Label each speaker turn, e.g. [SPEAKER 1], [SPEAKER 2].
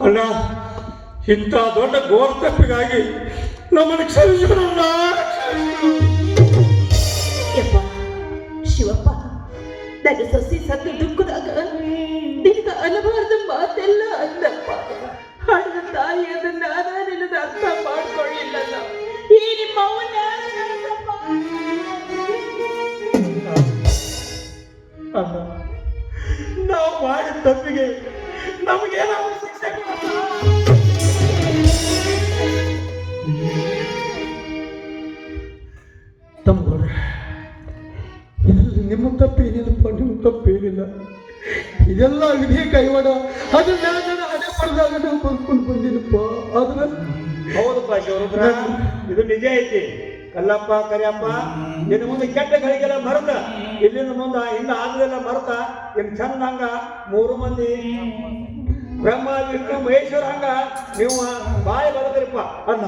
[SPEAKER 1] ಅಣ್ಣ ಇಂಥ ದೊಡ್ಡ ಘೋರ ತಪ್ಪಿಗಾಗಿ ನಮ್ಮನ್ನು ಕ್ಷಮಿಸೋಣ
[SPEAKER 2] ಯಪ್ಪ ಶಿವಪ್ಪ ನನ್ನ ಸಸಿ ಸತ್ತು ದುಃಖದಾಗ ನಿಂತ ಅನಬಾರ್ದ ಮಾತೆಲ್ಲ ಅಂದಪ್ಪ. ಅಣ್ಣ ತಾಯಿ ಅದನ್ನ ನಾನು ಅರ್ಥ ಮಾಡ್ಕೊಳ್ಳಿಲ್ಲಲ್ಲ ಈ ನಿಮ್ಮ ಅವನ
[SPEAKER 1] ನಾವು ಮಾಡಿದ ತಪ್ಪಿಗೆ ನಮಗೇನಾದ್ರು ಶಿಕ್ಷೆ ಇದರಲ್ಲಿ ನಿಮ್ಮ ತಪ್ಪೇನಿಲ್ಲಪ್ಪ ನಿಮ್ಮ ತಪ್ಪೇನಿಲ್ಲ ಇದೆಲ್ಲ ವಿಧಿ ಕೈವಾಡ. ಅದು ನಾನು ಹಣೆ ಪಡೆದಾಗ ನಾವು ಬರ್ಕೊಂಡು ಬಂದಿದ್ದಪ್ಪ. ಆದ್ರೆ
[SPEAKER 3] ಹೌದಪ್ಪ ಶಿವರುದ್ರ ಇದು ನಿಜ ಐತಿ. ಕಲ್ಲಪ್ಪ ಕರಿಯಪ್ಪ ಇನ್ನು ಮುಂದೆ ಕೆಟ್ಟ ಗಳಿಗೆಲ್ಲ ಮರೆತ. ಇಲ್ಲಿಂದ ಮುಂದೆ, ಹಿಂದ ಆದ್ರೆಲ್ಲ ಬರ್ತಾ ಇನ್ ಚಂದ ಹಂಗ, ಮೂರು ಮಂದಿ. ಬ್ರಹ್ಮ, ವಿಷ್ಣು, ಮಹೇಶ್ವರ ಹಂಗ, ನೀವು ಬಾಯಿ ಬರದ್ರಿಪ್ಪ.
[SPEAKER 1] ಅಣ್ಣ